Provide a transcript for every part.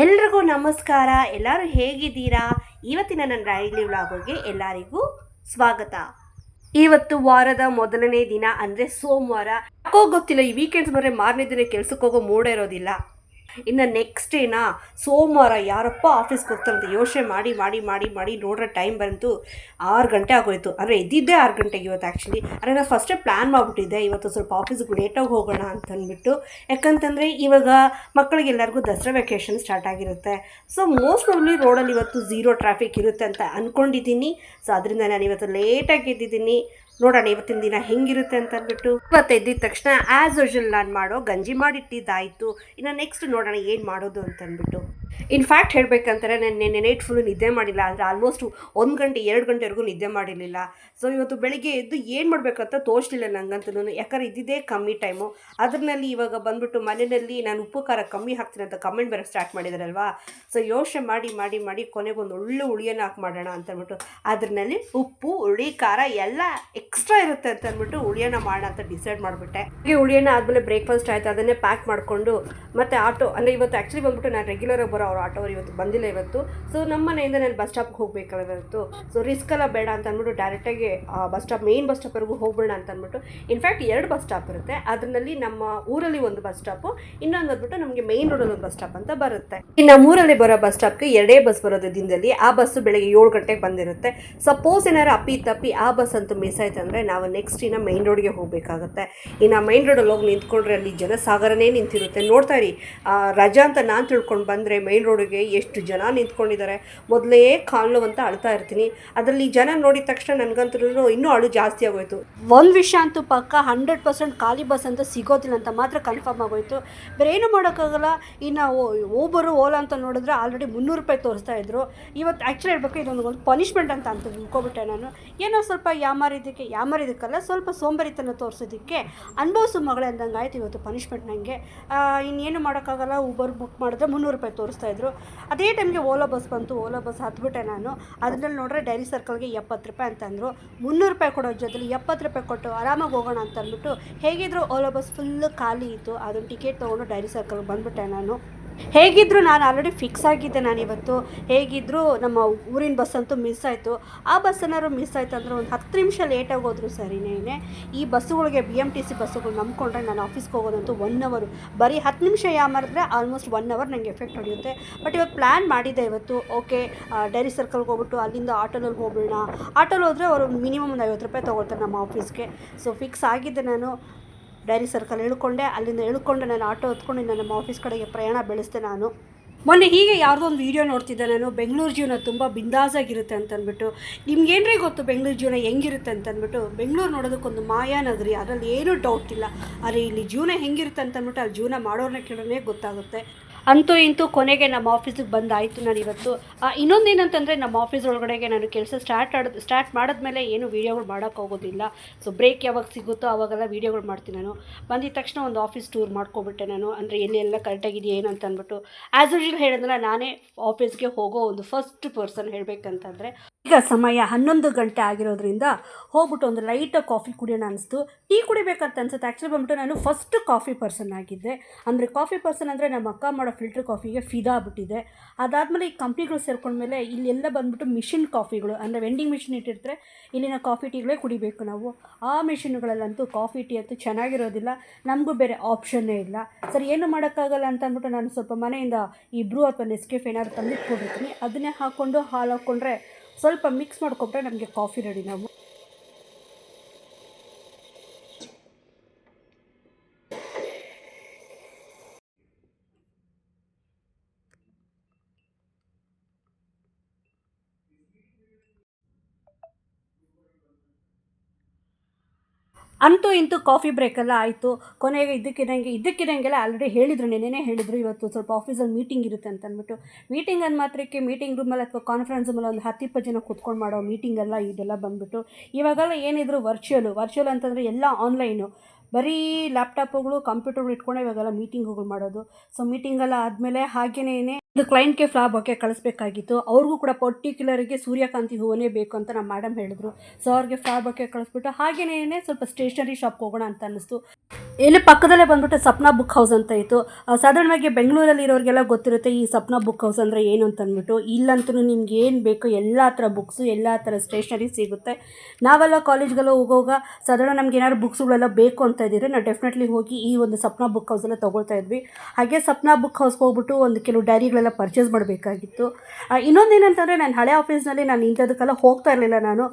ಎಲ್ರಿಗೂ ನಮಸ್ಕಾರ. ಎಲ್ಲರೂ ಹೇಗಿದ್ದೀರಾ? ಇವತ್ತಿನ ನನ್ನ ಡೈಲಿ ವ್ಲಾಗ್ಗೆ ಎಲ್ಲರಿಗೂ ಸ್ವಾಗತ. ಇವತ್ತು ವಾರದ ಮೊದಲನೇ ದಿನ ಅಂದರೆ ಸೋಮವಾರ. ಯಾಕೋ ಗೊತ್ತಿಲ್ಲ, ಈ ವೀಕೆಂಡ್ಸ್ ಬರೋ ಮಾರನೇ ದಿನ ಕೆಲ್ಸಕ್ಕೆ ಹೋಗೋ ಮೂಡೇ ಇರೋದಿಲ್ಲ. ಇನ್ನು ನೆಕ್ಸ್ಟ್ ಡೇನಾ ಸೋಮವಾರ ಯಾರಪ್ಪ ಆಫೀಸ್ಗೆ ಹೋಗ್ತಾರಂತ ಯೋಚನೆ ಮಾಡಿ ಮಾಡಿ ಮಾಡಿ ಮಾಡಿ ನೋಡ್ರೆ ಟೈಮ್ ಬಂತು. ಆರು ಗಂಟೆ ಆಗೋಯ್ತು. ಅಂದರೆ ಎದ್ದಿದ್ದೆ ಆರು ಗಂಟೆಗೆ ಇವತ್ತು ಆ್ಯಕ್ಚುಲಿ ಅಂದರೆ ನಾನು ಫಸ್ಟೇ ಪ್ಲ್ಯಾನ್ ಮಾಡಿಬಿಟ್ಟಿದ್ದೆ. ಇವತ್ತು ಸ್ವಲ್ಪ ಆಫೀಸ್ಗೆ ಲೇಟಾಗಿ ಹೋಗೋಣ ಅಂತಂದ್ಬಿಟ್ಟು. ಯಾಕಂತಂದರೆ ಇವಾಗ ಮಕ್ಕಳಿಗೆಲ್ಲರಿಗೂ ದಸರಾ ವೆಕೇಷನ್ ಸ್ಟಾರ್ಟ್ ಆಗಿರುತ್ತೆ. ಸೊ ಮೋಸ್ಟ್ ಪ್ರಾಬ್ಲಿ ರೋಡಲ್ಲಿ ಇವತ್ತು ಝೀರೋ ಟ್ರಾಫಿಕ್ ಇರುತ್ತೆ ಅಂತ ಅಂದ್ಕೊಂಡಿದ್ದೀನಿ ಸೊ ಅದರಿಂದ ನಾನು ಇವತ್ತು ಲೇಟಾಗಿ ಎದ್ದಿದ್ದೀನಿ. ನೋಡೋಣ ಇವತ್ತಿನ ದಿನ ಹೆಂಗಿರುತ್ತೆ ಅಂತ ಅಂದ್ಬಿಟ್ಟು. ಇವತ್ತು ಎದ್ದಿದ ತಕ್ಷಣ ಆ್ಯಸ್ ಯೂಶಲ್ ನಾನು ಮಾಡೋ ಗಂಜಿ ಮಾಡಿಟ್ಟಿದ್ದಾಯಿತು. ಇನ್ನು ನೆಕ್ಸ್ಟ್ ನೋಡೋಣ ಏನು ಮಾಡೋದು ಅಂತ ಅಂದ್ಬಿಟ್ಟು. ಇನ್ಫ್ಯಾಕ್ಟ್ ಹೇಳಬೇಕಂತಾರೆ ನಾನು ನೆನ್ನೆ ನೈಟ್ ಫುಲ್ಲು ನಿದ್ದೆ ಮಾಡಿಲ್ಲ. ಅಂದರೆ ಆಲ್ಮೋಸ್ಟ್ ಒಂದು ಗಂಟೆ, ಎರಡು ಗಂಟೆವರೆಗೂ ನಿದ್ದೆ ಮಾಡಿರಲಿಲ್ಲ. ಸೊ ಇವತ್ತು ಬೆಳಿಗ್ಗೆ ಎದ್ದು ಏನು ಮಾಡಬೇಕಂತ ತೋರಿಸಲಿಲ್ಲ ನನಗಂತೂ ಯಾಕಂದ್ರೆ ಇದ್ದಿದ್ದೇ ಕಮ್ಮಿ ಟೈಮು ಅದರಲ್ಲಿ ಇವಾಗ ಬಂದ್ಬಿಟ್ಟು ಮನೆಯಲ್ಲಿ ನಾನು ಉಪ್ಪು, ಖಾರ ಕಮ್ಮಿ ಹಾಕ್ತೀನಿ ಅಂತ ಕಮೆಂಟ್ ಬರೋಕ್ಕೆ ಸ್ಟಾರ್ಟ್ ಮಾಡಿದಾರಲ್ವಾ? ಸೊ ಯೋಚನೆ ಮಾಡಿ ಮಾಡಿ ಮಾಡಿ ಕೊನೆಗೊಂದು ಒಳ್ಳೆ ಹುಳಿಯನ್ನು ಹಾಕಿ ಮಾಡೋಣ ಅಂತ ಅಂದ್ಬಿಟ್ಟು. ಅದರಲ್ಲಿ ಉಪ್ಪು, ಹುಳಿ, ಖಾರ ಎಲ್ಲ ಎಕ್ಸ್ಟ್ರಾ ಇರುತ್ತೆ ಅಂತ ಅಂದ್ಬಿಟ್ಟು ಹುಳಿಯನ್ನು ಮಾಡೋಣ ಅಂತ ಡಿಸೈಡ್ ಮಾಡಿಬಿಟ್ಟೆ. ಹಾಗೆ ಹುಳಿಯನ್ನು ಆದಮೇಲೆ ಬ್ರೇಕ್ಫಾಸ್ಟ್ ಆಯಿತು, ಅದನ್ನೇ ಪ್ಯಾಕ್ ಮಾಡಿಕೊಂಡು ಮತ್ತು ಆಟೋ ಅಂದರೆ ಇವತ್ತು ಆ್ಯಕ್ಚುಲಿ ಬಂದ್ಬಿಟ್ಟು ನಾನು ರೆಗ್ಯುಲರಾಗಿ ಬರೋ ಅವ್ರ ಆಟೋವ್ರು ಇವತ್ತು ಬಂದಿಲ್ಲ ಇವತ್ತು. ಸೊ ನಮ್ಮ ಮನೆಯಿಂದ ನಾನು ಬಸ್ ಸ್ಟಾಪ್ಗೆ ಹೋಗಬೇಕಲ್ಲ ಇವತ್ತು. ಸೊ ರಿಸ್ಕ್ ಎಲ್ಲ ಬೇಡ ಅಂತ ಅಂದ್ಬಿಟ್ಟು ಡೈರೆಕ್ಟಾಗಿ ಬಸ್ ಸ್ಟಾಪ್ ಮೇನ್ ಬಸ್ ಸ್ಟಾಪ್ವರೆಗೂ ಹೋಗ್ಬೇಡ ಅಂತ ಅಂದ್ಬಿಟ್ಟು. ಇನ್ಫ್ಯಾಕ್ಟ್ ಎರಡು ಬಸ್ ಸ್ಟಾಪ್ ಇರುತ್ತೆ. ಅದರಲ್ಲಿ ನಮ್ಮ ಊರಲ್ಲಿ ಒಂದು ಬಸ್ ಸ್ಟಾಪು ಇನ್ನೊಂದು ಅಂದ್ಬಿಟ್ಟು ನಮಗೆ ಮೇನ್ ರೋಡಲ್ಲಿ ಒಂದು ಬಸ್ ಸ್ಟಾಪ್ ಅಂತ ಬರುತ್ತೆ. ಇನ್ನು ನಮ್ಮ ಊರಲ್ಲಿ ಬರೋ ಬಸ್ ಸ್ಟಾಪ್ಗೆ ಎರಡೇ ಬಸ್ ಬರೋದು ದಿನದಲ್ಲಿ. ಆ ಬಸ್ಸು ಬೆಳಗ್ಗೆ ಏಳು ಗಂಟೆಗೆ ಬಂದಿರುತ್ತೆ. ಸಪೋಸ್ ಏನಾರು ಅಪ್ಪಿ ತಪ್ಪಿ ಆ ಬಸ್ ಅಂತೂ ಮಿಸ್ ಆಯ್ತು ಅಂದರೆ ನಾವು ನೆಕ್ಸ್ಟ್ ಇನ್ನು ಮೈನ್ ರೋಡ್ಗೆ ಹೋಗಬೇಕಾಗತ್ತೆ. ಇನ್ನು ಮೈನ್ ರೋಡಲ್ಲಿ ಹೋಗಿ ನಿಂತ್ಕೊಂಡ್ರೆ ಅಲ್ಲಿ ಜನಸಾಗರನೇ ನಿಂತಿರುತ್ತೆ. ನೋಡ್ತಾ ಇರಿ ರಜಾ ಅಂತ ನಾನು ತಿಳ್ಕೊಂಡು ಬಂದರೆ ಮೈನ್ ರೋಡಿಗೆ ಎಷ್ಟು ಜನ ನಿಂತ್ಕೊಂಡಿದ್ದಾರೆ ಮೊದಲೇ ಕಾಲು ಅಂತ ಅಳ್ತಾ ಇರ್ತೀನಿ. ಅದರಲ್ಲಿ ಜನ ನೋಡಿದ ತಕ್ಷಣ ನನಗಂತೂ ಇನ್ನೂ ಅಳು ಜಾಸ್ತಿ ಆಗೋಯ್ತು. ಒಂದು ವಿಷಯ ಅಂತೂ ಪಕ್ಕ ಹಂಡ್ರೆಡ್ ಪರ್ಸೆಂಟ್ ಖಾಲಿ ಬಸ್ ಅಂತ ಸಿಗೋದಿಲ್ಲ ಅಂತ ಮಾತ್ರ ಕನ್ಫರ್ಮ್ ಆಗೋಯ್ತು. ಬೇರೆ ಏನು ಮಾಡೋಕ್ಕಾಗಲ್ಲ. ಇನ್ನು ಓಬರು ಓಲಾ ಅಂತ ನೋಡಿದ್ರೆ ಆಲ್ರೆಡಿ ಮುನ್ನೂರು ರೂಪಾಯಿ ತೋರಿಸ್ತಾ ಇದ್ರು. ಇವತ್ತು ಆ್ಯಕ್ಚುಲಿ ಹೇಳ್ಬೇಕು, ಇದೊಂದು ಒಂದು ಪನಿಷ್ಮೆಂಟ್ ಅಂತ ಅಂತ ತಿಳ್ಕೊಬಿಟ್ಟೆ ನಾನು. ಏನೋ ಸ್ವಲ್ಪ ಯಾಮಾರಿದ್ದಕ್ಕೆ ಯಾಮಾರಿದ್ದಕ್ಕಲ್ಲ ಸ್ವಲ್ಪ ಸೋಂಬರಿತನ ತೋರಿಸೋದಕ್ಕೆ ಅನುಭವಿಸು ಮಗಳೇ ಅಂದಂಗೆ ಆಯ್ತು ಇವತ್ತು ಪನಿಷ್ಮೆಂಟ್ ನನಗೆ ಇನ್ನೇನು ಮಾಡೋಕ್ಕಾಗಲ್ಲ ಊಬರ್ ಬುಕ್ ಮಾಡಿದ್ರೆ ಮುನ್ನೂರು ರೂಪಾಯಿ ತೋರಿಸ್ತಾ ಇದ್ರು. ಅದೇ ಟೈಮ್ಗೆ ಓಲಾ ಬಸ್ ಬಂತು, ಓಲಾ ಬಸ್ ಹತ್ಬಿಟ್ಟೆ ನಾನು. ಅದರಲ್ಲಿ ನೋಡಿದ್ರೆ ಡೈರಿ ಸರ್ಕಲ್ಗೆ ಎಪ್ಪತ್ತು ರೂಪಾಯಿ ಅಂತಂದರು ಮುನ್ನೂರು ರೂಪಾಯಿ ಕೊಡೋ ಜೊತೆಲಿ ಎಪ್ಪತ್ತು ರೂಪಾಯಿ ಕೊಟ್ಟು ಆರಾಮಾಗಿ ಹೋಗೋಣ ಅಂತ ಅಂದ್ಬಿಟ್ಟು, ಹೇಗಿದ್ರು ಓಲಾ ಬಸ್ ಫುಲ್ಲು ಖಾಲಿ ಇತ್ತು. ಅದನ್ನು ಟಿಕೆಟ್ ತೊಗೊಂಡು ಡೈರಿ ಸರ್ಕಲ್ಗೆ ಬಂದ್ಬಿಟ್ಟೆ ನಾನು. ಹೇಗಿದ್ರು ನಾನು ಆಲ್ರೆಡಿ ಫಿಕ್ಸ್ ಆಗಿದ್ದೆ ನಾನು ಇವತ್ತು. ಹೇಗಿದ್ರು ನಮ್ಮ ಊರಿನ ಬಸ್ ಅಂತೂ ಮಿಸ್ ಆಯಿತು. ಆ ಬಸ್ ಏನಾದ್ರು ಮಿಸ್ ಆಯ್ತು ಅಂದರೆ ಒಂದು ಹತ್ತು ನಿಮಿಷ ಲೇಟಾಗಿ ಹೋದ್ರು ಸರಿನೇ ಈ ಬಸ್ಸುಗಳಿಗೆ ಬಿ ಎಂ ಟಿ ಸಿ ಬಸ್ಸುಗಳು ನಂಬ್ಕೊಂಡ್ರೆ ನಾನು ಆಫೀಸ್ಗೆ ಹೋಗೋದಂತೂ ಒನ್ ಅವರು ಬರೀ ಹತ್ತು ನಿಮಿಷ ಯಾಮಾರಿದ್ರೆ ಆಲ್ಮೋಸ್ಟ್ ಒನ್ ಅವರ್ ನನಗೆ ಎಫೆಕ್ಟ್ ಹೊಡೆಯುತ್ತೆ. ಬಟ್ ಇವತ್ತು ಪ್ಲ್ಯಾನ್ ಮಾಡಿದ್ದೆ ಇವತ್ತು. ಓಕೆ ಡೈರಿ ಸರ್ಕಲ್ಗೆ ಹೋಗ್ಬಿಟ್ಟು ಅಲ್ಲಿಂದ ಆಟೋನಲ್ಲಿ ಹೋಗ್ಬಿಡೋಣ. ಆಟೋಲ್ಲಿ ಹೋದರೆ ಅವರು ಮಿನಿಮಮ್ ಒಂದು ಐವತ್ತು ರೂಪಾಯಿ ತೊಗೊಳ್ತಾರೆ ನಮ್ಮ ಆಫೀಸ್ಗೆ ಸೊ ಫಿಕ್ಸ್ ಆಗಿದ್ದೆ ನಾನು. ಡೈರಿ ಸರ್ಕಲ್ ಇಳ್ಕೊಂಡೆ ಅಲ್ಲಿಂದ ಇಳ್ಕೊಂಡು ನಾನು ಆಟೋ ಹೊತ್ಕೊಂಡು ಇನ್ನು ನಮ್ಮ ಆಫೀಸ್ ಕಡೆಗೆ ಪ್ರಯಾಣ ಬೆಳೆಸ್ದೆ ನಾನು. ಮೊನ್ನೆ ಹೀಗೆ ಯಾವುದೋ ಒಂದು ವೀಡಿಯೋ ನೋಡ್ತಿದ್ದೆ ನಾನು, ಬೆಂಗಳೂರು ಜೀವನ ತುಂಬ ಬಿಂದಾಸಾಗಿರುತ್ತೆ ಅಂತ ಅಂದ್ಬಿಟ್ಟು ನಿಮ್ಗೇನ್ರಿ ಗೊತ್ತು ಬೆಂಗಳೂರು ಜೀವನ ಹೆಂಗಿರುತ್ತೆ ಅಂತ ಅಂದ್ಬಿಟ್ಟು ಬೆಂಗಳೂರು ನೋಡೋದಕ್ಕೊಂದು ಮಾಯಾ ನಗರಿ, ಅದರಲ್ಲಿ ಏನೂ ಡೌಟ್ ಇಲ್ಲ. ಆದರೆ ಇಲ್ಲಿ ಜೀವನ ಹೆಂಗಿರುತ್ತೆ ಅಂತ ಅಂದ್ಬಿಟ್ಟು ಅಲ್ಲಿ ಜೀವನ ಮಾಡೋರನ್ನ ಕೇಳೋನೇ ಗೊತ್ತಾಗುತ್ತೆ. ಅಂತೂ ಇಂತೂ ಕೊನೆಗೆ ನಮ್ಮ ಆಫೀಸಿಗೆ ಬಂದಾಯಿತು ನಾನು ಇವತ್ತು. ಇನ್ನೊಂದೇನಂತಂದರೆ ನಮ್ಮ ಆಫೀಸ್ ಒಳಗಡೆಗೆ ನಾನು ಕೆಲಸ ಸ್ಟಾರ್ಟ್ ಆಡೋದು ಸ್ಟಾರ್ಟ್ ಮಾಡಿದ್ಮೇಲೆ ಏನು ವೀಡಿಯೋಗಳು ಮಾಡೋಕ್ಕೆ ಹೋಗೋದಿಲ್ಲ. ಸೊ ಬ್ರೇಕ್ ಯಾವಾಗ ಸಿಗುತ್ತೋ ಆವಾಗೆಲ್ಲ ವೀಡಿಯೋಗಳು ಮಾಡ್ತೀನಿ ನಾನು. ಬಂದಿದ ತಕ್ಷಣ ಒಂದು ಆಫೀಸ್ ಟೂರ್ ಮಾಡ್ಕೊಬಿಟ್ಟೆ ನಾನು. ಅಂದರೆ ಎಲ್ಲೆಲ್ಲ ಎಲ್ಲ ಕರೆಕ್ಟಾಗಿದೆಯಾ ಏನು ಅಂತ ಅಂದ್ಬಿಟ್ಟು ಆ್ಯಸ್ ಯೂಶಲ್ ಹೇಳಿದ್ರೆ ನಾನೇ ಆಫೀಸ್ಗೆ ಹೋಗೋ ಒಂದು ಫಸ್ಟ್ ಪರ್ಸನ್ ಹೇಳಬೇಕಂತಂದರೆ ಈಗ ಸಮಯ ಹನ್ನೊಂದು ಗಂಟೆ ಆಗಿರೋದ್ರಿಂದ ಹೋಗ್ಬಿಟ್ಟು ಒಂದು ಲೈಟಾಗಿ ಕಾಫಿ ಕುಡಿಯೋಣ ಅನಿಸ್ತು. ಟೀ ಕುಡಿಬೇಕಂತ ಅನ್ಸುತ್ತೆ. ಆ್ಯಕ್ಚುಲಿ ಬಂದ್ಬಿಟ್ಟು ನಾನು ಫಸ್ಟ್ ಕಾಫಿ ಪರ್ಸನ್ ಆಗಿದ್ದೆ. ಅಂದರೆ ಕಾಫಿ ಪರ್ಸನ್ ಅಂದರೆ ನಮ್ಮ ಅಕ್ಕ ಮಾಡೋ ಫಿಲ್ಟರ್ ಕಾಫಿಗೆ ಫಿದಾ ಆಗ್ಬಿಟ್ಟಿದೆ. ಅದಾದಮೇಲೆ ಈ ಕಂಪ್ನಿಗಳು ಸೇರ್ಕೊಂಡ್ಮೇಲೆ ಇಲ್ಲೆಲ್ಲ ಬಂದ್ಬಿಟ್ಟು ಮಿಷಿನ್ ಕಾಫಿಗಳು ಅಂದರೆ ವೆಂಡಿಂಗ್ ಮಿಷಿನ್ ಇಟ್ಟಿರ್ತಾರೆ. ಇಲ್ಲಿನ ಕಾಫಿ ಟೀಗಳೇ ಕುಡಿಬೇಕು ನಾವು. ಆ ಮಿಷಿನ್ಗಳಲ್ಲಂತೂ ಕಾಫಿ ಟೀ ಅಂತೂ ಚೆನ್ನಾಗಿರೋದಿಲ್ಲ. ನಮಗೂ ಬೇರೆ ಆಪ್ಷನ್ನೇ ಇಲ್ಲ. ಸರಿ, ಏನು ಮಾಡೋಕ್ಕಾಗಲ್ಲ ಅಂತ ಅಂದ್ಬಿಟ್ಟು ನಾನು ಸ್ವಲ್ಪ ಮನೆಯಿಂದ ಈ ಬ್ರೂ ಅಥವಾ ನೆಸ್ಕೆಫ್ ಏನಾದ್ರು ತಂದಿಟ್ಕೊಂಡಿರ್ತೀನಿ ಅದನ್ನೇ ಹಾಕ್ಕೊಂಡು ಹಾಲು ಹಾಕ್ಕೊಂಡ್ರೆ ಸ್ವಲ್ಪ ಮಿಕ್ಸ್ ಮಾಡ್ಕೊಟ್ರೆ ನಮಗೆ ಕಾಫಿ ರೆಡಿ ನಾವು. ಅಂತೂ ಇಂತೂ ಕಾಫಿ ಬ್ರೇಕೆಲ್ಲ ಆಯಿತು. ಕೊನೆಗೆ ಇದಕ್ಕಿರಂಗೆ ಇದಕ್ಕಿರಂಗೆಲ್ಲ ಆಲ್ರೆಡಿ ಹೇಳಿದ್ರು, ನೆನ್ನೆನೇ ಹೇಳಿದ್ರು. ಇವತ್ತು ಸ್ವಲ್ಪ ಆಫೀಸಲ್ಲಿ ಮೀಟಿಂಗ್ ಇರುತ್ತೆ ಅಂತ ಅಂದ್ಬಿಟ್ಟು. ಮೀಟಿಂಗ್ ಅಂದ ಮಾತ್ರಕ್ಕೆ ಮೀಟಿಂಗ್ ರೂಮಲ್ಲಿ ಅಥವಾ ಕಾನ್ಫರೆನ್ಸ್ ರೂಮಲ್ಲಿ ಒಂದು ಹತ್ತು ಇಪ್ಪತ್ತು ಜನ ಕೂತ್ಕೊಂಡು ಮಾಡೋ ಮೀಟಿಂಗ್ ಎಲ್ಲ ಇದೆಲ್ಲ ಬಂದ್ಬಿಟ್ಟು. ಇವಾಗೆಲ್ಲ ಏನಿದ್ರು ವರ್ಚುವಲು ವರ್ಚುವಲ್ ಅಂತಂದರೆ ಎಲ್ಲ ಆನ್ಲೈನು ಬರೀ ಲ್ಯಾಪ್ಟಾಪ್ಗಳು ಕಂಪ್ಯೂಟರ್ಗಳು ಇಟ್ಕೊಂಡೆ ಇವಾಗೆಲ್ಲ ಮೀಟಿಂಗ್ಗಳು ಮಾಡೋದು. ಸೊ ಮೀಟಿಂಗೆಲ್ಲ ಆದಮೇಲೆ ಹಾಗೇನೇ ಇದು ಕ್ಲೈಂಟ್ಗೆ ಫ್ಲಾ ಬೊಕ್ಕೆ ಕಳಿಸ್ಬೇಕಾಗಿತ್ತು. ಅವ್ರಿಗೂ ಕೂಡ ಪರ್ಟಿಕ್ಯುಲರ್ಗೆ ಸೂರ್ಯಕಾಂತಿ ಹೂವನೇ ಬೇಕು ಅಂತ ನಮ್ಮ ಮೇಡಮ್ ಹೇಳಿದ್ರು. ಸೊ ಅವ್ರಿಗೆ ಫ್ಲಾ ಬೊಕ್ಕೆ ಕಳಿಸ್ಬಿಟ್ಟು ಹಾಗೇನೇ ಸ್ವಲ್ಪ ಸ್ಟೇಷನರಿ ಶಾಪ್ಗೆ ಹೋಗೋಣ ಅಂತ ಅನ್ನಿಸ್ತು. ಇಲ್ಲಿ ಪಕ್ಕದಲ್ಲೇ ಬಂದ್ಬಿಟ್ಟು ಸಪ್ನಾ ಬುಕ್ ಹೌಸ್ ಅಂತ ಇತ್ತು. ಸಾಧಾರಣವಾಗಿ ಬೆಂಗಳೂರಲ್ಲಿ ಇರೋರಿಗೆಲ್ಲ ಗೊತ್ತಿರುತ್ತೆ ಈ ಸಪ್ನಾ ಬುಕ್ ಹೌಸ್ ಅಂದರೆ ಏನು ಅಂತ ಅಂದ್ಬಿಟ್ಟು. ಇಲ್ಲಂತೂ ನಿಮ್ಗೆ ಏನು ಬೇಕೋ ಎಲ್ಲ ಥರ ಬುಕ್ಸು ಎಲ್ಲ ಥರ ಸ್ಟೇಷನರಿ ಸಿಗುತ್ತೆ. ನಾವೆಲ್ಲ ಕಾಲೇಜ್ಗೆಲ್ಲ ಹೋಗುವಾಗ ಸಾಧಾರಣ ನಮ್ಗೆ ಏನಾದ್ರು ಬುಕ್ಸ್ಗಳೆಲ್ಲ ಬೇಕು ಅಂತ ಇದ್ದೀರಿ ನಾವು ಡೆಫಿನೆಟ್ಲಿ ಹೋಗಿ ಈ ಒಂದು ಸಪ್ನಾ ಬುಕ್ ಹೌಸೆಲ್ಲ ತೊಗೊಳ್ತಾ ಇದ್ವಿ. ಹಾಗೆ ಸಪ್ನಾ ಬುಕ್ ಹೌಸ್ಗೆ ಹೋಗ್ಬಿಟ್ಟು ಒಂದು ಕೆಲವು ಡೈರಿಗಳೆಲ್ಲ ಪರ್ಚೇಸ್ ಮಾಡಬೇಕಾಗಿತ್ತು. ಇನ್ನೊಂದೇನಂತಂದರೆ ನಾನು ಹಳೆ ಆಫೀಸ್ನಲ್ಲಿ ನಾನು ಇಂಥದಕ್ಕೆಲ್ಲ ಹೋಗ್ತಾ ಇರಲಿಲ್ಲ ನಾನು.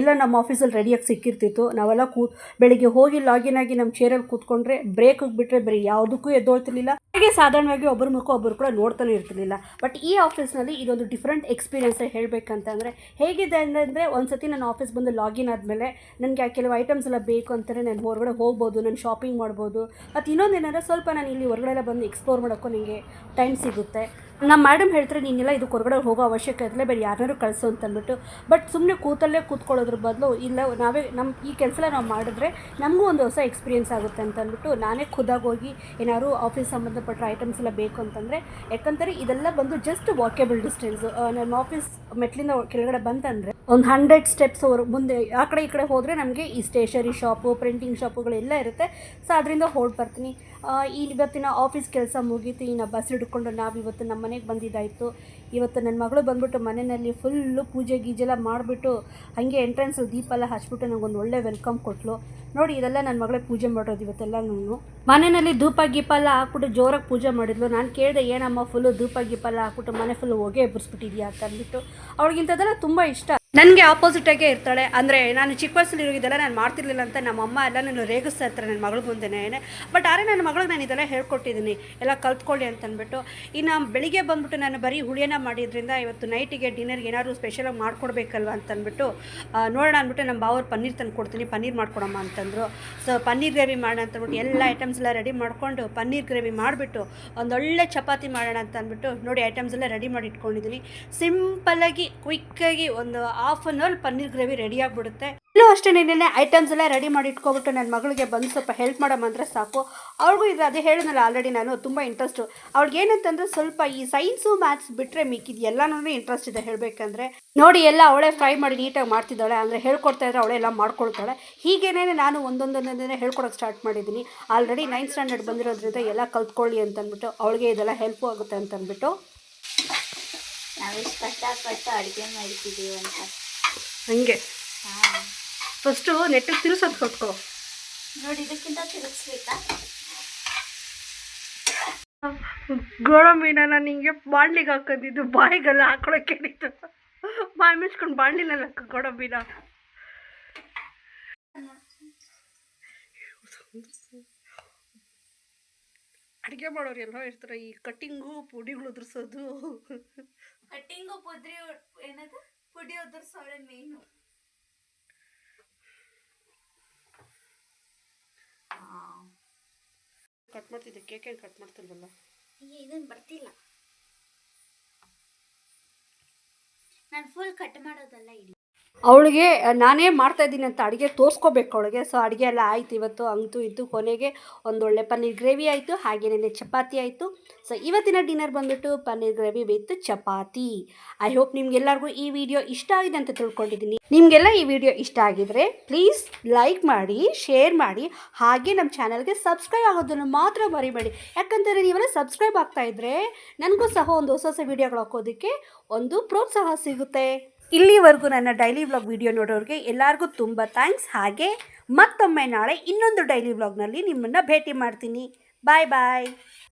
ಎಲ್ಲ ನಮ್ಮ ಆಫೀಸಲ್ಲಿ ರೆಡಿಯಾಗಿ ಸಿಕ್ಕಿರ್ತಿತ್ತು. ನಾವೆಲ್ಲ ಕೂ, ಬೆಳಿಗ್ಗೆ ಹೋಗಿ ಲಾಗಿನ್ ಆಗಿ ನಮ್ಮ ಚೇರಲ್ಲಿ ಕೂತ್ಕೊಂಡ್ರೆ ಬ್ರೇಕ್ ಬಿಟ್ಟರೆ ಬರೀ ಯಾವುದಕ್ಕೂ ಎದ್ದೋಳ್ತಿರ್ಲಿಲ್ಲ ಹಾಗೆ ಸಾಧಾರಣವಾಗಿ ಒಬ್ಬರ ಮುಖ ಒಬ್ಬರು ಕೂಡ ನೋಡ್ತಾನೆ ಇರ್ತಿರ್ಲಿಲ್ಲ. ಬಟ್ ಈ ಆಫೀಸ್ನಲ್ಲಿ ಇದೊಂದು ಡಿಫ್ರೆಂಟ್ ಎಕ್ಸ್ಪೀರಿಯನ್ಸ್ ಹೇಳಬೇಕಂತಂದರೆ ಹೇಗಿದೆ ಅಂದರೆ ಒಂದು ಸತಿ ನಾನು ಆಫೀಸ್ ಬಂದು ಲಾಗಿನ್ ಆದಮೇಲೆ ನನಗೆ ಆ ಕೆಲವು ಐಟಮ್ಸ್ ಎಲ್ಲ ಬೇಕು ಅಂತಾರೆ. ನಾನು ಹೊರಗಡೆ ಹೋಗ್ಬೋದು, ನಾನು ಶಾಪಿಂಗ್ ಮಾಡ್ಬೋದು. ಮತ್ತು ಇನ್ನೊಂದೇನೆಂದರೆ ಸ್ವಲ್ಪ ನಾನು ಇಲ್ಲಿ ಹೊರಗಡೆ ಎಲ್ಲ ಬಂದು ಎಕ್ಸ್ಪ್ಲೋರ್ ಮಾಡೋಕ್ಕೂ ನನಗೆ ಟೈಮ್ ಸಿಗುತ್ತೆ. ನಮ್ಮ ಮೇಡಮ್ ಹೇಳ್ತಾರೆ, ನೀನೆಲ್ಲ ಇದು ಹೊರಗಡೆ ಹೋಗೋ ಅವಶ್ಯಕತೆ ಇಲ್ಲ ಬೇರೆ ಯಾರನ್ನಾರು ಕಳಿಸು ಅಂತ ಅಂದ್ಬಿಟ್ಟು ಬಟ್ ಸುಮ್ಮನೆ ಕೂತಲ್ಲೇ ಕೂತ್ಕೊಳ್ಳೋದ್ರ ಬದಲು, ಇಲ್ಲ, ನಾವೇ ನಮ್ಮ ಈ ಕೆಲಸ ನಾವು ಮಾಡಿದ್ರೆ ನಮಗೂ ಒಂದು ಹೊಸ ಎಕ್ಸ್ಪೀರಿಯನ್ಸ್ ಆಗುತ್ತೆ ಅಂತ ಅಂದ್ಬಿಟ್ಟು ನಾನೇ ಖುದ್ದಾಗಿ ಹೋಗಿ ಏನಾದ್ರು ಆಫೀಸ್ ಸಂಬಂಧಪಟ್ಟ ಐಟಮ್ಸ್ ಎಲ್ಲ ಬೇಕು ಅಂತಂದರೆ ಯಾಕಂದರೆ ಇದೆಲ್ಲ ಬಂದು ಜಸ್ಟ್ ವಾಕೇಬಲ್ ಡಿಸ್ಟೆನ್ಸು ನಮ್ಮ ಆಫೀಸ್ ಮೆಟ್ಲಿಂದ ಕೆಳಗಡೆ ಬಂತಂದರೆ ಒಂದು ಹಂಡ್ರೆಡ್ ಸ್ಟೆಪ್ಸ್ ಅವರು ಮುಂದೆ ಆ ಕಡೆ ಈ ಕಡೆ ಹೋದರೆ ನಮಗೆ ಈ ಸ್ಟೇಷನರಿ ಶಾಪು ಪ್ರಿಂಟಿಂಗ್ ಶಾಪುಗಳೆಲ್ಲ ಇರುತ್ತೆ. ಸೊ ಅದರಿಂದ ಹೊರಟು ಬರ್ತೀನಿ. ಈ ಇವತ್ತಿನ ಆಫೀಸ್ ಕೆಲಸ ಮುಗೀತು. ಇನ್ನು ಬಸ್ ಹಿಡ್ಕೊಂಡು ನಾವು ಇವತ್ತು ನಮ್ಮ ಮನೆಗೆ ಬಂದಿದ್ದಾಯಿತು. ಇವತ್ತು ನನ್ನ ಮಗಳು ಬಂದ್ಬಿಟ್ಟು ಮನೆಯಲ್ಲಿ ಫುಲ್ಲು ಪೂಜೆ ಗೀಜೆಲ್ಲ ಮಾಡಿಬಿಟ್ಟು ಹಾಗೆ ಎಂಟ್ರೆನ್ಸ್ ದೀಪ ಎಲ್ಲ ಹಚ್ಬಿಟ್ಟು ನನಗೊಂದು ಒಳ್ಳೆ ವೆಲ್ಕಮ್ ಕೊಟ್ಲು. ನೋಡಿ, ಇದೆಲ್ಲ ನನ್ನ ಮಗಳೇ ಪೂಜೆ ಮಾಡೋದು ಇವತ್ತೆಲ್ಲ ನಾನು. ಮನೆಯಲ್ಲಿ ಧೂಪ ಗೀಪ ಎಲ್ಲ ಹಾಕ್ಬಿಟ್ಟು ಜೋರಾಗಿ ಪೂಜೆ ಮಾಡಿದ್ಲು. ನಾನು ಕೇಳಿದೆ, ಏನಮ್ಮ ಫುಲ್ಲು ಧೂಪ ಗೀಪ ಎಲ್ಲ ಹಾಕ್ಬಿಟ್ಟು ಮನೆ ಫುಲ್ಲು ಹೊಗೆ ಎಬ್ಬರಿಸ್ಬಿಟ್ಟಿದ್ಯಾ ಅಂತ ಅಂದ್ಬಿಟ್ಟು. ಅವಳಿಗಿಂತದೆಲ್ಲ ತುಂಬ ಇಷ್ಟ. ನನಗೆ ಆಪೋಸಿಟಾಗೇ ಇರ್ತಾಳೆ. ಅಂದರೆ ನಾನು ಚಿಕ್ಕ ವಯಸ್ಸಲ್ಲಿ ಇದೆಲ್ಲ ನಾನು ಮಾಡ್ತಿರ್ಲಿಲ್ಲ ಅಂತ ನಮ್ಮ ಅಮ್ಮ ಎಲ್ಲ ನಾನು ರೇಗಿಸ್ತಾ ಇರ್ತಾರೆ ನನ್ನ ಮಗಳ ಮುಂದೆನೇ. ಬಟ್ ಆದರೆ ನನ್ನ ಮಗಳಿಗೆ ನಾನು ಇದೆಲ್ಲ ಹೇಳ್ಕೊಟ್ಟಿದ್ದೀನಿ. ಎಲ್ಲ ಕಲ್ತ್ಕೊಳ್ಳಿ ಅಂತ ಅಂದ್ಬಿಟ್ಟು ಇನ್ನು ಬೆಳಿಗ್ಗೆ ಬಂದ್ಬಿಟ್ಟು ನಾನು ಬರೀ ಹುಳಿಯನ್ನ ಮಾಡಿದ್ರಿಂದ ಇವತ್ತು ನೈಟಿಗೆ ಡಿನ್ನರ್ಗೆ ಏನಾದರೂ ಸ್ಪೆಷಲಾಗಿ ಮಾಡ್ಕೊಡ್ಬೇಕಲ್ವ ಅಂತಂದ್ಬಿಟ್ಟು ನೋಡೋಣ ಅಂದ್ಬಿಟ್ಟು ನಮ್ಮ ಬಾವ್ರು ಪನ್ನೀರ್ ತಂದು ಕೊಡ್ತೀನಿ. ಪನ್ನೀರ್ ಮಾಡ್ಕೊಡಮ್ಮ ಅಂತಂದರು. ಸೊ ಪನ್ನೀರ್ ಗ್ರೇವಿ ಮಾಡೋಣ ಅಂತಂದ್ಬಿಟ್ಟು ಎಲ್ಲ ಐಟಮ್ಸ್ ಎಲ್ಲ ರೆಡಿ ಮಾಡಿಕೊಂಡು ಪನ್ನೀರ್ ಗ್ರೇವಿ ಮಾಡಿಬಿಟ್ಟು ಒಂದೊಳ್ಳೆ ಚಪಾತಿ ಮಾಡೋಣ ಅಂತ ಅಂದ್ಬಿಟ್ಟು ನೋಡಿ ಐಟಮ್ಸ್ ಎಲ್ಲ ರೆಡಿ ಮಾಡಿ ಇಟ್ಕೊಂಡಿದ್ದೀನಿ. ಸಿಂಪಲ್ಲಾಗಿ ಕ್ವಿಕ್ಕಾಗಿ ಒಂದು half an hour paneer gravy ready ಆಗಿಬಿಡುತ್ತೆ. ಇಲ್ಲೂ ಅಷ್ಟೇ ನಿನ್ನೆ ಐಟಮ್ಸ್ ಎಲ್ಲ ರೆಡಿ ಮಾಡಿ ಇಟ್ಕೊಬಿಟ್ಟು ನನ್ನ ಮಗಳಿಗೆ ಬಂದು ಸ್ವಲ್ಪ ಹೆಲ್ಪ್ ಮಾಡಮ್ಮಂದ್ರೆ ಸಾಕು. ಅವ್ರಿಗೂ ಇದು ಅದೇ ಹೇಳಿದ್ನಲ್ಲ ಆಲ್ರೆಡಿ ನಾನು, ತುಂಬ ಇಂಟ್ರೆಸ್ಟು ಅವ್ಳಿಗೆ ಏನಂತಂದ್ರೆ ಸ್ವಲ್ಪ ಈ ಸೈನ್ಸು ಮ್ಯಾಥ್ಸ್ ಬಿಟ್ಟರೆ ಮಿಕ್ಕಿದ್ದು ಎಲ್ಲನೂ ಇಂಟ್ರೆಸ್ಟ್ ಇದೆ ಹೇಳಬೇಕಂದ್ರೆ. ನೋಡಿ ಎಲ್ಲ ಅವಳೇ ಫ್ರೈ ಮಾಡಿ ನೀಟಾಗಿ ಮಾಡ್ತಿದ್ದಾಳೆ, ಅಂದರೆ ಹೇಳ್ಕೊಡ್ತಾ ಇದ್ರೆ ಅವಳೇ ಎಲ್ಲ ಮಾಡ್ಕೊಳ್ತಾಳೆ. ಹೀಗೇನೇ ನಾನು ಒಂದೊಂದೊಂದೇ ಹೇಳ್ಕೊಡೋಕೆ ಸ್ಟಾರ್ಟ್ ಮಾಡಿದ್ದೀನಿ ಆಲ್ರೆಡಿ ನೈನ್ತ್ ಸ್ಟ್ಯಾಂಡರ್ಡ್ ಬಂದಿರೋದ್ರಿಂದ ಎಲ್ಲ ಕಲ್ತ್ಕೊಳ್ಳಿ ಅಂತಂದ್ಬಿಟ್ಟು ಅವಳಿಗೆ ಇದೆಲ್ಲ ಹೆಲ್ಪ್ ಆಗುತ್ತೆ ಅಂತ ಅಂದ್ಬಿಟ್ಟು ನಾವಿಷ್ಟು ಕಷ್ಟಪಟ್ಟು ಅಡುಗೆ ಮಾಡ್ತಿದ್ದೀವಿ ಅಂತ. ಹಂಗೆ. ಫಸ್ಟು ನೆಟ್ಟಿಗೆ ತಿರ್ಸೋದು ಕೊಟ್ಕೋ. ನೋಡಿ ಇದಕ್ಕಿಂತ ತಿರುಗಿಸ್ಬೇಕಾ? ಗೋಡಂಬಿನ ನಾನು ಹಿಂಗೆ ಬಾಣ್ಲಿಗೆ ಹಾಕೋದಿದ್ದು ಬಾಯಿಗೆಲ್ಲ ಹಾಕೊಳಕ್ಕೆ ಹೇಳಿದ್ದು ಬಾಯಿ ಮುಚ್ಕೊಂಡು ಬಾಣ್ಲಿನಲ್ಲಿ ಹಾಕೋ ಗೋಡಂಬಿನ ಅಡುಗೆ ಮಾಡೋರು ಎಲ್ಲ ಇರ್ತಾರೆ ಈ ಕಟ್ಟಿಂಗು ಪುಡಿಗಳು ಉದುರ್ಸೋದು. ಕಟ್ಟಿಂಗು ಪುದ್ರಿ ಏನದು? ಪುಡಿ ಸೊಳೆ ಮೇನು. ಕಟ್ ಮಾಡ್ತಿದ್ದೆ ಕೇಕ್ ಏನು ಕಟ್ ಮಾಡ್ತಿಲ್ವಲ್ಲ? ಇದನ್ನು ಬರ್ತಿಲ್ಲ. ನಾನು ಫುಲ್ ಕಟ್ ಮಾಡೋದಲ್ಲ ಇಡಿ ಅವಳಿಗೆ, ನಾನೇ ಮಾಡ್ತಾ ಇದ್ದೀನಿ ಅಂತ ಅಡುಗೆ ತೋರಿಸ್ಕೋಬೇಕು ಅವಳಿಗೆ. ಸೊ ಅಡುಗೆ ಎಲ್ಲ ಆಯ್ತು ಇವತ್ತು ಅಂತೂ ಇದ್ದು ಕೊನೆಗೆ ಒಂದೊಳ್ಳೆ ಪನ್ನೀರ್ ಗ್ರೇವಿ ಆಯಿತು ಹಾಗೇನೇ ಚಪಾತಿ ಆಯಿತು. ಸೊ ಇವತ್ತಿನ ಡಿನ್ನರ್ ಬಂದ್ಬಿಟ್ಟು paneer gravy with chapati. I hope ನಿಮ್ಗೆಲ್ಲರಿಗೂ ಈ ವಿಡಿಯೋ ಇಷ್ಟ ಆಗಿದೆ ಅಂತ ತಿಳ್ಕೊಂಡಿದ್ದೀನಿ. ನಿಮಗೆಲ್ಲ ಈ ವಿಡಿಯೋ ಇಷ್ಟ ಆಗಿದ್ರೆ ಪ್ಲೀಸ್ ಲೈಕ್ ಮಾಡಿ ಶೇರ್ ಮಾಡಿ, ಹಾಗೆ ನಮ್ಮ ಚಾನಲ್ಗೆ ಸಬ್ಸ್ಕ್ರೈಬ್ ಆಗೋದನ್ನು ಮಾತ್ರ ಮರಿಬೇಡಿ. ಯಾಕಂತಂದರೆ ನೀವೆಲ್ಲ ಸಬ್ಸ್ಕ್ರೈಬ್ ಆಗ್ತಾಯಿದ್ರೆ ನನಗೂ ಸಹ ಒಂದು ಹೊಸ ಹೊಸ ವೀಡಿಯೋಗಳು ಹಾಕೋದಕ್ಕೆ ಒಂದು ಪ್ರೋತ್ಸಾಹ ಸಿಗುತ್ತೆ. ಇಲ್ಲಿವರೆಗೂ ನನ್ನ ಡೈಲಿ ವ್ಲಾಗ್ ವಿಡಿಯೋ ನೋಡೋರಿಗೆ ಎಲ್ಲರಿಗೂ ತುಂಬ ಥ್ಯಾಂಕ್ಸ್. ಹಾಗೆ ಮತ್ತೊಮ್ಮೆ ನಾಳೆ ಇನ್ನೊಂದು ಡೈಲಿ ವ್ಲಾಗ್ನಲ್ಲಿ ನಿಮ್ಮನ್ನು ಭೇಟಿ ಮಾಡ್ತೀನಿ. ಬಾಯ್ ಬಾಯ್.